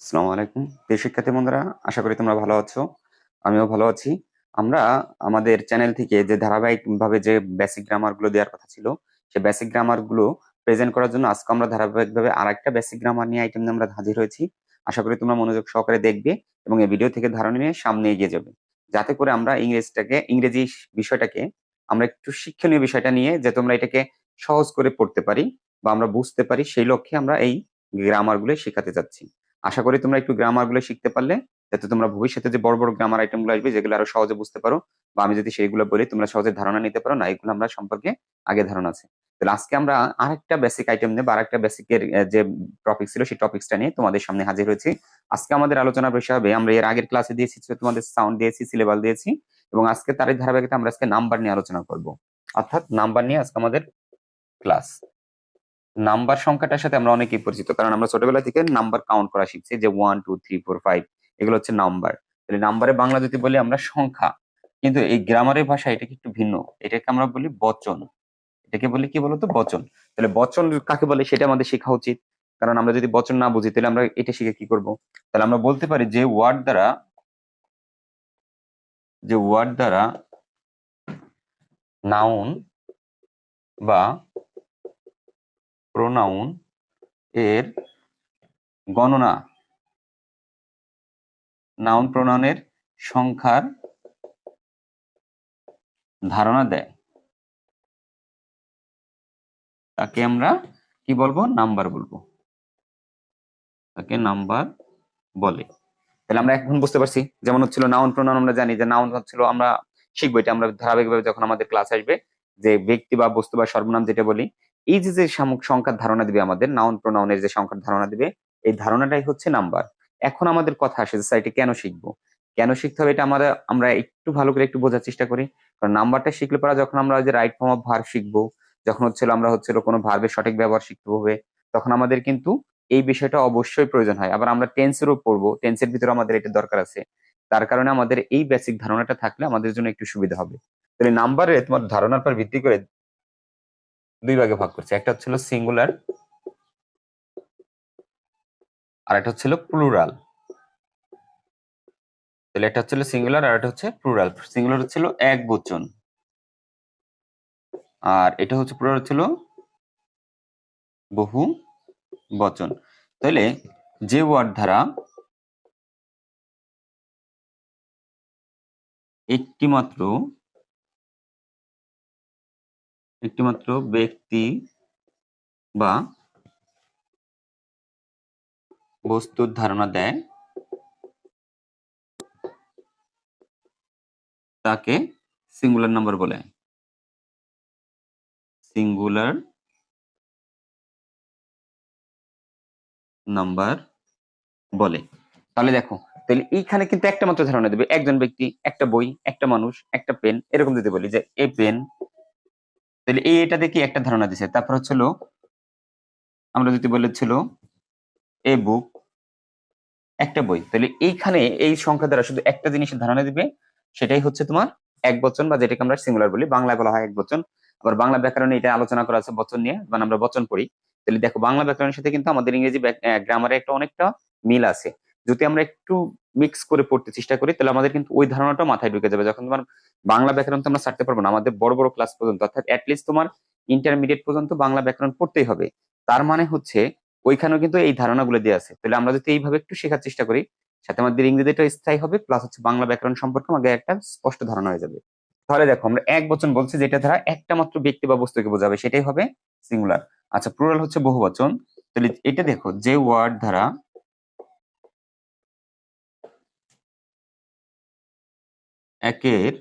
আসসালামু আলাইকুম। প্রিয় শিক্ষার্থী বন্ধুরা, আশা করি তোমরা ভালো আছো। আমিও ভালো আছি। আমরা আমাদের চ্যানেল থেকে যে ধারাবাহিক ভাবে যে বেসিক গ্রামারগুলো দেওয়ার কথা ছিল সেই বেসিক গ্রামারগুলো প্রেজেন্ট করার জন্য আজকে আমরা ধারাবাহিক ভাবে আর একটা বেসিক গ্রামার নিয়ে আইটেম নিয়ে আমরা হাজির হয়েছি। আশা করি তোমরা মনোযোগ সহকারে দেখবে এবং এই ভিডিও থেকে ধারণা নিয়ে সামনে এগিয়ে যাবে। যাতে করে আমরা ইংরেজিটাকে, ইংরেজি বিষয়টাকে আমরা একটু শিক্ষণীয় বিষয়টা নিয়ে যে তোমরা এটাকে সহজ করে পড়তে পারি বা আমরা বুঝতে পারি, সেই লক্ষ্যে আমরা এই গ্রামারগুলো শেখাতে যাচ্ছি। আশা করি তোমরা একটু গ্রামারগুলো শিখতে পারলে, যাতে তোমরা ভবিষ্যতে যে বড় বড় গ্রামার আইটেমগুলো আসবে যেগুলো আরও সহজে বুঝতে পারো, বা আমি যদি সেইগুলো বলি তোমরা সহজে ধারণা নিতে পারো, না এগুলো আমরা সম্পর্কে আগে ধারণা আছে। তাহলে আজকে আমরা আরেকটা বেসিক আইটেম নেব আরেকটা বেসিকের যে টপিক ছিল সেই টপিকসটা নিয়ে তোমাদের সামনে হাজির হয়েছি। আজকে আমাদের আলোচনার বিষয় হবে, আমরা এর আগের ক্লাসে দিয়েছি তোমাদের সাউন্ড দিয়েছি সিলেবাল দিয়েছি, এবং আজকে তারই ধারাবাহিকতা আমরা আজকে নাম্বার নিয়ে আলোচনা করব। অর্থাৎ নাম্বার নিয়ে আজকে আমাদের ক্লাস নাম্বার সংখ্যাটার সাথে আমরা অনেকেই পরিচিত, কারণ আমরা ছোটবেলা থেকে নাম্বার কাউন্ট করা শিখছি, যে one two three four five এগুলো হচ্ছে নাম্বার। তাহলে নাম্বারে বাংলা যদি বলি আমরা সংখ্যা, কিন্তু এই গ্রামারের ভাষা এটাকে একটু ভিন্ন, এটাকে আমরা বলি বচন। এটাকে বলি কি বলতো? বচন। তাহলে বচন কাকে বলে সেটা আমাদের শেখা উচিত, কারণ আমরা যদি বচন না বুঝি, তাহলে আমরা এটা শিখে কি করব? তাহলে আমরা বলতে পারি যে ওয়ার্ড দ্বারা, যে ওয়ার্ড দ্বারা নাউন বা প্রোনাউন এর গণনা। নাউন প্রোনাউনের সংখ্যার ধারণা দেয়। তাকে আমরা কি বলব? নাম্বার বলব। তাকে নাম্বার বলে। তাহলে আমরা এখন বুঝতে পারছি, যেমন হচ্ছিল নাউন প্রোনাউন আমরা জানি, যে নাউন হচ্ছিল আমরা শিখব, এটা আমরা ধারাবাহিকভাবে যখন আমাদের ক্লাস আসবে, যে ব্যক্তি বা বস্তু বা সর্বনাম যেটা বলি এই যে যে সামুক সংখ্যার ধারণা দিবে আমাদের নাউন প্রোনাউনের যে সংখ্যার ধারণা দিবে, এই ধারণাটাই হচ্ছে নাম্বার এখন আমাদের কথা আসে যে সাইটে কেন শিখব? কেন শিখতে হবে এটা আমরা আমরা একটু ভালো করে একটু বোঝার চেষ্টা করি। কারণ নাম্বারটা শিখলে পরে যখন আমরা যে রাইট ফর্ম অফ ভার্ব শিখব, যখন হচ্ছিল আমরা হচ্ছিল কোনো ভার্বের সঠিক ব্যবহার শিখতে হবে, তখন আমাদের কিন্তু এই বিষয়টা অবশ্যই প্রয়োজন হয়। আবার আমরা টেন্সেরও পড়ব টেন্সের ভিতরে আমাদের এটা দরকার আছে। তার কারণে আমাদের এই বেসিক ধারণাটা থাকলে আমাদের জন্য একটু সুবিধা হবে। তাহলে নাম্বারে তোমার ধারণার পর ভিত্তি করে দুই ভাগে ভাগ করছে। একটা হচ্ছিল সিঙ্গুলার আর একটা হচ্ছিল প্লুরাল তাহলে একটা হচ্ছিল সিঙ্গুলার আর একটা হচ্ছে প্লুরাল সিঙ্গুলার হচ্ছিল এক বচন। আর এটা হচ্ছে প্লুরাল হচ্ছিল বহু বচন। তাহলে যে ওয়ার্ড দ্বারা একটিমাত্র একটিমাত্র ব্যক্তি বা বস্তুর ধারণা দেয়, তাকে সিঙ্গুলার নাম্বার বলে। সিঙ্গুলার নাম্বার বলে। তাহলে দেখো, তাহলে এইখানে কিন্তু একটা মাত্র ধারণা দেবে, একজন ব্যক্তি, একটা বই, একটা মানুষ, একটা পেন এরকম যদি বলি যে, এই পেন তাহলে এই এটা দেখি একটা ধারণা দিছে? তারপর হচ্ছিল আমরা যদি বলেছিল এ বুক একটা বই। তাহলে এইখানে এই সংখ্যা দ্বারা শুধু একটা জিনিসের ধারণা দিবে, সেটাই হচ্ছে তোমার এক বচন বা যেটাকে আমরা সিঙ্গুলার বলি বাংলায় বলা হয় এক বচন। আবার বাংলা ব্যাকরণে এটা আলোচনা করা আছে বচন নিয়ে মানে আমরা বচন পড়ি। তাহলে দেখো বাংলা ব্যাকরণের সাথে কিন্তু আমাদের ইংরেজি গ্রামারে একটা অনেকটা মিল আছে। যদি আমরা একটু মিক্স করে পড়তে চেষ্টা করি, তাহলে আমাদের কিন্তু ওই ধারণাটা মাথায় ঢুকে যাবে। যখন তোমার বাংলা ব্যাকরণ তো আমরা ছাড়তে পারব না, আমাদের বড় বড় ক্লাস পর্যন্ত, অর্থাৎ অ্যাটলিস্ট তোমার ইন্টারমিডিয়েট পর্যন্ত বাংলা ব্যাকরণ পড়তেই হবে। তার মানে হচ্ছে, ওইখানেও কিন্তু এই ধারণাগুলো দিয়ে আছে। তাহলে আমরা যদি এইভাবে একটু শেখার চেষ্টা করি, সাথে আমাদের ইংরেজিটা স্থায়ী হবে প্লাস হচ্ছে বাংলা ব্যাকরণ সম্পর্কে আমাদের একটা স্পষ্ট ধারণা হয়ে যাবে। তাহলে দেখো, আমরা এক বচন বলছি, যেটা দ্বারা একটা মাত্র ব্যক্তি বা বস্তুকে বোঝাবে, সেটাই হবে সিঙ্গুলার আচ্ছা প্লুরাল হচ্ছে বহু বচন তাহলে এটা দেখো, যে ওয়ার্ড দ্বারা একের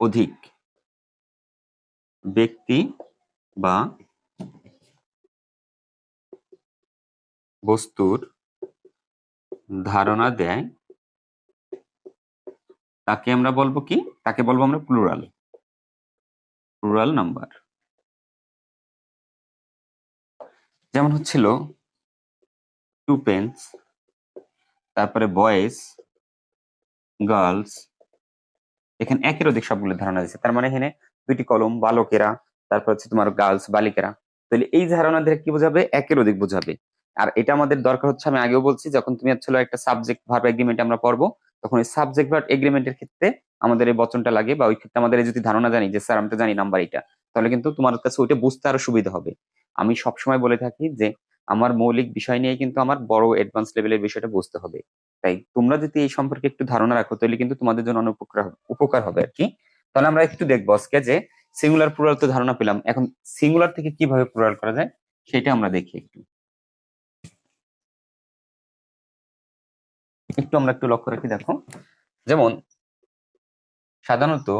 অধিক ব্যক্তি বা বস্তুর ধারণা দেয়, তাকে আমরা বলব কি? তাকে বলব আমরা প্লুরাল প্লুরাল নাম্বার যেমন হচ্ছিল টু পেন্স তারপরে বয়েজ গার্লস, এখানে একের অধিক সবগুলো ধারণা দিচ্ছে তার মানে এখানে দুইটি কলম, বালকেরা, তারপর হচ্ছে তোমার গার্লস, বালিকেরা। তাহলে এই ধারণা দিয়ে কি বোঝাবে? একের অধিক বোঝাবে। আর এটা আমাদের দরকার হচ্ছে, আমি আগেও বলছি, যখন তুমি হচ্ছে একটা সাবজেক্ট ভার্ব এগ্রিমেন্ট আমরা পড়ব, তখন এই সাবজেক্ট ভার্ব এগ্রিমেন্টের ক্ষেত্রে আমাদের এই বচনটা লাগে, বা ওই ক্ষেত্রে আমাদের যদি ধারণা জানি, যে স্যার আমি তো জানি নাম্বার এটা, তাহলে কিন্তু তোমার কাছে ওইটা বুঝতে আরও সুবিধা হবে। আমি সবসময় বলে থাকি যে, আমার মৌলিক বিষয় নিয়ে কিন্তু আমার বড় অ্যাডভান্স লেভেলের বিষয়টা বুঝতে হবে। তাই তোমরা যদি এই সম্পর্কে একটু ধারণা রাখো, তাহলে কিন্তু তোমাদের জন্য অনেক উপকার হবে- আর কি। তাহলে আমরা একটু দেখব আজকে যে সিঙ্গুলার প্লুরাল তো ধারণা পেলাম। এখন সিঙ্গুলার থেকে কীভাবে প্লুরাল করা যায়, সেটা আমরা দেখি একটু। একটু আমরা একটু লক্ষ্য রাখি, দেখো। যেমন, সাধারণত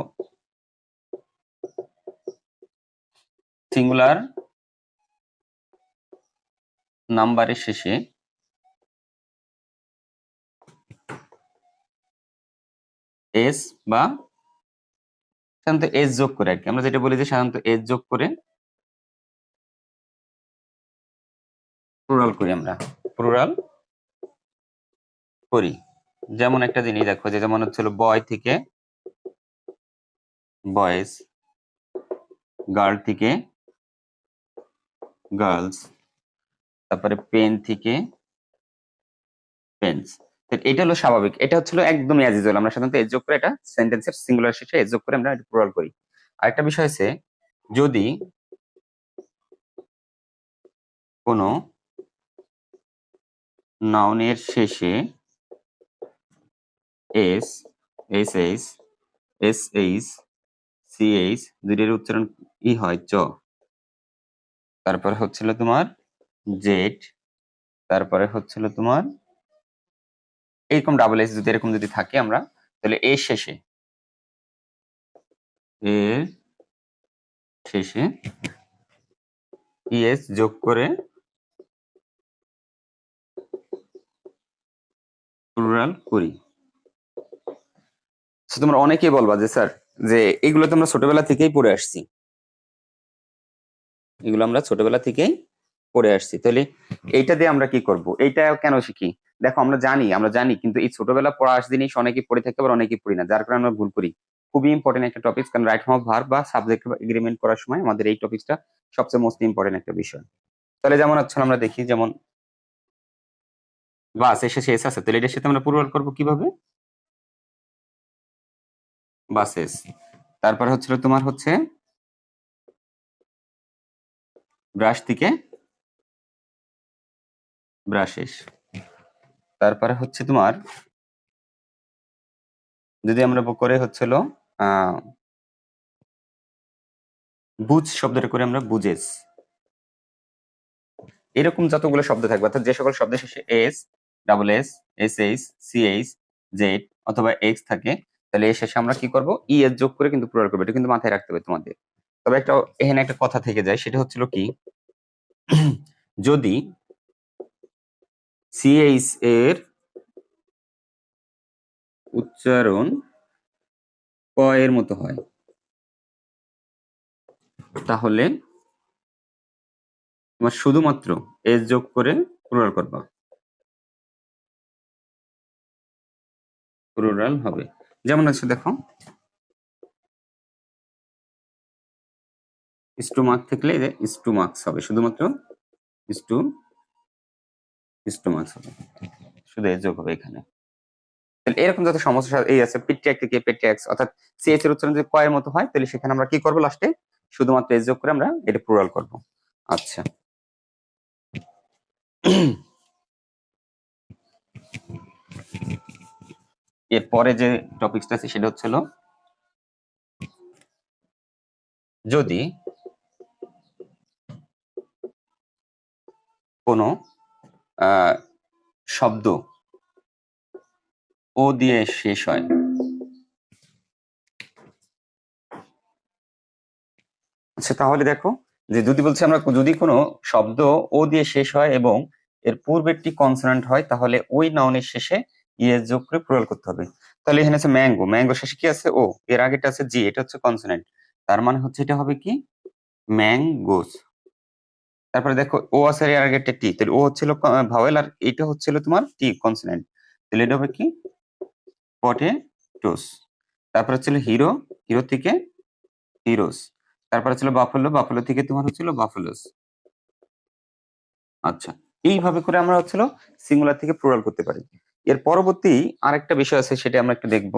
সিঙ্গুলার নাম্বারের শেষে এস বা সাধারণত এস যোগ করে আর কি। আমরা যেটা বলি যে সাধারণত এস যোগ করে প্লুরাল করি আমরা। প্লুরাল করি। যেমন একটা জিনিস দেখো যে যেমন হচ্ছিল বয় থেকে বয়েজ গার্ল থেকে গার্লস তারপরে পেন থেকে পেন্স এটা হলো স্বাভাবিক। এটা হচ্ছিল একদম অ্যাজ ইউজুয়াল আমরা সাধারণত এজ যোগ করে এটা সেন্টেন্সের সিঙ্গুলার শেষে এজ যোগ করে আমরা প্লুরাল করি। আরেকটা বিষয় আছে যদি কোনো নাউনের শেষে S S H S H C H দুটির উচ্চারণ ই হয় চ। তারপরে হচ্ছিল তোমার জেড তারপরে হচ্ছিল তোমার এরকম ডাবল এস যদি, এরকম যদি থাকে আমরা, তাহলে এর শেষে এর শেষে ইএস যোগ করে প্লুরাল করি। তোমরা অনেকেই বলবা যে, স্যার, যে এগুলো তো আমরা ছোটবেলা থেকেই পড়ে আসছি। এগুলো আমরা ছোটবেলা থেকেই পড়ে আসছি। তাহলে এইটা দিয়ে আমরা কি করব? এইটা কেন শিখি? দেখো, আমরা জানি আমরা জানি, কিন্তু এই ছোটবেলা পড়া আস জিনিস অনেকেই পড়ে থাকতে আবার অনেকেই পড়ি না। যার কারণে আমরা ভুল করি। খুবই ইম্পর্টেন্ট একটা টপিক কারণ রাইট ফর্ম ভার বা সাবজেক্ট এগ্রিমেন্ট করার সময় আমাদের এই টপিকটা সবচেয়ে মোস্ট ইম্পর্টেন্ট একটা বিষয়। তাহলে যেমন হচ্ছে আমরা দেখি, যেমন বাস, এসে শেষ আছে। তাহলে এটার সাথে আমরা পূর্বাল করব কীভাবে? বাসেস। তারপর হচ্ছিল তোমার হচ্ছে ব্রাশ থেকে ব্রাশেস তারপরে হচ্ছে তোমার, যদি আমরা করে হচ্ছিল বুঝ শব্দটা করে আমরা বুঝেস এরকম যতগুলো শব্দ থাকবে, অর্থাৎ যে সকল শব্দ শেষে S, double S S H, C H, Z অথবা এক্স থাকে, তাহলে এর শেষে আমরা কি করব? ই এর যোগ করে কিন্তু প্রয়োগ করব, এটা কিন্তু মাথায় রাখতে হবে তোমাদের। তবে একটা, এখানে একটা কথা থেকে যায়, সেটা হচ্ছিল কি? যদি সিএইচ এর উচ্চারণ ক এর মতো হয়। তাহলে তোমার শুধুমাত্র এস যোগ করে প্লুরাল করবা। প্লুরাল হবে। যেমন আছে দেখো। স্টু মার্ক থাকলে এই যে স্টোমাক্স হবে। শুধুমাত্র স্টু স্টোমাক্স হবে। শুধু এস যোগ হবে এখানে। এরকম যত সমস্যা এই আছে পিট্যাক থেকে পেট্যাক্স অর্থাৎ সিএস এর উচ্চারণ যদি কয়ের মতো হয়, তাহলে সেখানে আমরা কি করব লাস্টে শুধুমাত্র এস যোগ করে আমরা এটা প্লুরাল করব। আচ্ছা। এরপরে যে টপিকসটা আছে, সেটা হচ্ছিল যদি কোনো শব্দ। ও দিয়ে শেষ হয়। আচ্ছা তাহলে দেখো যে যদি বলছি আমরা যদি কোনো শব্দ ও দিয়ে শেষ হয় এবং এর পূর্বেরটি কনসোনেন্ট হয়, তাহলে ওই নাউনের শেষে ইয়ে যোগ করে প্লুরাল করতে হবে। তাহলে এখানে আছে ম্যাঙ্গো ম্যাঙ্গো শেষে কি আছে? ও, এর আগেটা আছে জি এটা হচ্ছে কনসোনেন্ট তার মানে হচ্ছে এটা হবে কি? ম্যাঙ্গোস তারপরে দেখো ও আছে এর আগেটা টি তাহলে ও হচ্ছিল ভাওয়েল আর এটা হচ্ছিল তোমার টি কনসোনেন্ট তাহলে এটা হবে কি? পটেটোস তারপর হচ্ছিল হিরো হিরো থেকে হিরোস তারপরে ছিল বাফেলো বাফেলো থেকে তোমার হচ্ছিল বাফেলোস আচ্ছা এইভাবে করে আমরা হচ্ছিল সিঙ্গুলার থেকে প্লুরাল করতে পারি। এর পরবর্তী আরেকটা বিষয় আছে, সেটা আমরা একটু দেখব।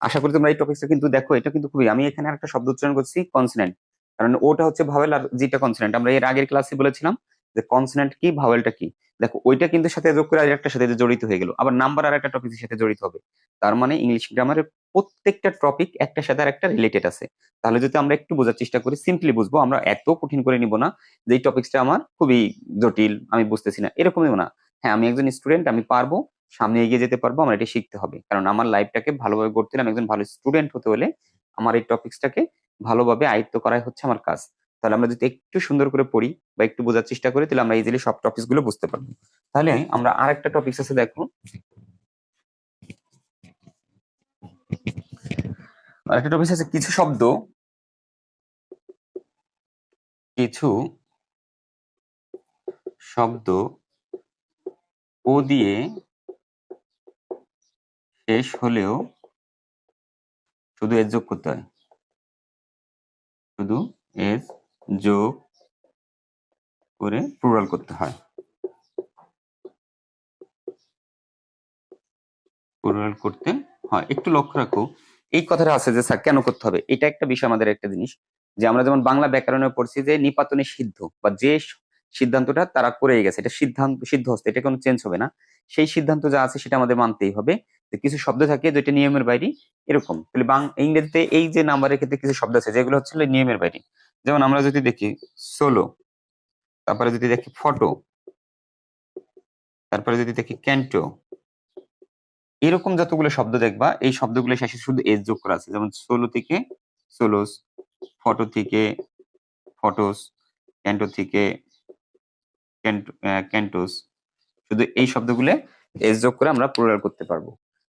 আশা করি তোমরা এই টপিকটা কিন্তু দেখো, এটা কিন্তু খুবই, আমি এখানে একটা শব্দ উচ্চারণ করছি কনসোনেন্ট কারণ ওটা হচ্ছে ভাওয়েল আর যেটা কনসোনেন্ট আমরা এর আগের ক্লাসে বলেছিলাম যে কনসোনেন্ট কি, ভাওয়েলটা কি। দেখো, ওইটা কিন্তু সাথে যোগ করে আরেকটা সাথে জড়িত হয়ে গেল। আবার নাম্বার আর একটা টপিকের সাথে জড়িত হবে। তার মানে ইংলিশ গ্রামারের প্রত্যেকটা টপিক একটা সাথে আর একটা রিলেটেড আছে। তাহলে যদি আমরা একটু বোঝার চেষ্টা করি সিম্পলি বুঝব, আমরা এত কঠিন করে নিব না যে এই টপিকসটা আমার খুবই জটিল, আমি বুঝতেছি না এরকমই না। হ্যাঁ আমি একজন স্টুডেন্ট আমি পারব, সামনে এগিয়ে যেতে পারব, আমার এটা শিখতে হবে। কারণ আমার লাইফটাকে ভালোভাবে গড়তে হলে, আমি একজন ভালো স্টুডেন্ট হতে হলে আমার এই টপিকসটাকে ভালোভাবে আয়ত্ত করাই হচ্ছে আমার কাজ। তাহলে আমরা যদি একটু সুন্দর করে পড়ি বা একটু বোঝার চেষ্টা করি, তাহলে আমরা ইজিলি সব টপিকসগুলো বুঝতে পারব। তাহলে আমরা আর একটা টপিকস আছে, দেখো। আরেকটা টপিকস আছে, কিছু শব্দ কিছু শব্দ, ও দিয়ে শেষ হলেও শুধু এর যোগ করতে হয়। শুধু এর যোগ করে প্লুরাল করতে হয়। প্লুরাল করতে হয়। একটু লক্ষ্য রাখো, এই কথাটা আছে যে স্যার কেন করতে হবে? এটা একটা বিষয়, আমাদের একটা জিনিস যে আমরা যেমন বাংলা ব্যাকরণে পড়ছি যে নিপাতনে সিদ্ধ বা যে সিদ্ধান্তটা তারা করে গেছে, এটা সিদ্ধান্ত সিদ্ধ হস্তে এটা কোনো চেঞ্জ হবে না। সেই সিদ্ধান্ত যা আছে সেটা আমাদের মানতেই হবে। কিছু শব্দ থাকে যেটা নিয়মের বাইরে এরকম। তাহলে বাং ইংরেজিতে এই যে নাম্বারের ক্ষেত্রে কিছু শব্দ আছে, যেগুলো হচ্ছে নিয়মের বাইরে। যেমন আমরা যদি দেখি সোলো তারপরে যদি দেখি ফটো তারপরে যদি দেখি ক্যান্টো এরকম যতগুলো শব্দ দেখবা, এই শব্দগুলো শেষে শুধু এজ যোগ করা আছে। যেমন সোলো থেকে সোলোস ফটো থেকে ফটোস ক্যান্টো থেকে ক্যান্টোস শুধু এই শব্দগুলো এজ যোগ করে আমরা প্লুরাল করতে পারব।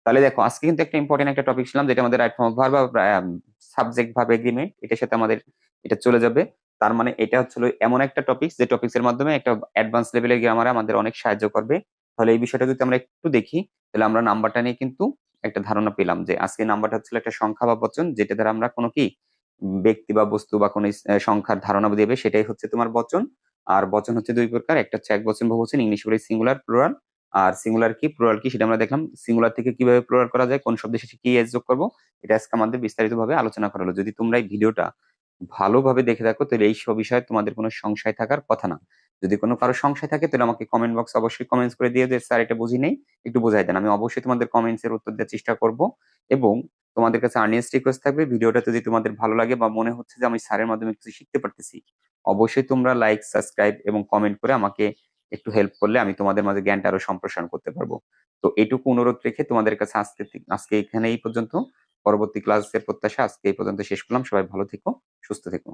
তাহলে দেখো, আজকে কিন্তু একটা ইম্পর্টেন্ট একটা টপিক ছিলাম, যেটা আমাদের রাইট ফর্ম ভার বা সাবজেক্ট ভাব এগ্রিমেন্ট এটার সাথে আমাদের এটা চলে যাবে। তার মানে এটা হচ্ছিল এমন একটা টপিক যে টপিক্স এর মাধ্যমে একটা অ্যাডভান্স লেভেলের গ্রামারে আমাদের অনেক সাহায্য করবে। তাহলে এই বিষয়টা যদি আমরা একটু দেখি, তাহলে আমরা নাম্বারটা নিয়ে কিন্তু একটা ধারণা পেলাম, যে আজকে নাম্বারটা হচ্ছিল একটা সংখ্যা বা বচন, যেটা দ্বারা আমরা কোনো কি, ব্যক্তি বা বস্তু বা কোনো সংখ্যার ধারণা দেবে, সেটাই হচ্ছে তোমার বচন। আর বচন হচ্ছে দুই প্রকার, একটা হচ্ছে এক বচন বহুবচন ইংলিশ বলে সিঙ্গুলার প্লুরাল আর সিঙ্গুলার কি প্লুরাল কি সেটা আমরা দেখলাম সিঙ্গুলার থেকে কীভাবে প্লুরাল করা যায়, কোন শব্দের শেষে কি এস যোগ করব, এটা আজকে আমাদের বিস্তারিত ভাবে আলোচনা করা হলো যদি তোমরা এই ভিডিওটা ভালোভাবে দেখে থাকো, তাহলে এই বিষয়ে তোমাদের কোনো সংশয় থাকার কথা না। যদি কোনো কারও সংশয় থাকে, তাহলে আমাকে কমেন্ট বক্স অবশ্যই কমেন্টস করে দিয়ে যে স্যার, এটা বুঝি নেই, একটু বোঝাই দেন। আমি অবশ্যই তোমাদের কমেন্টস এর উত্তর দেওয়ার চেষ্টা করব এবং তোমাদের কাছে আর্নিয়েস্ট রিকোয়েস্ট থাকবে। ভিডিওটা যদি তোমাদের ভালো লাগে বা মনে হচ্ছে যে আমি স্যারের মাধ্যমে কিছু শিখতে পারতেছি, অবশ্যই তোমরা লাইক সাবস্ক্রাইব এবং কমেন্ট করে আমাকে একটু হেল্প করলে আমি তোমাদের মাঝে জ্ঞানটা আরও সম্প্রসারণ করতে পারব। তো এটুকু অনুরোধ রেখে তোমাদের কাছে আজকে আজকে এখানে এই পর্যন্ত। পরবর্তী ক্লাসের প্রত্যাশা আজকে এই পর্যন্ত শেষ করলাম। সবাই ভালো থেকো, সুস্থ থেকো।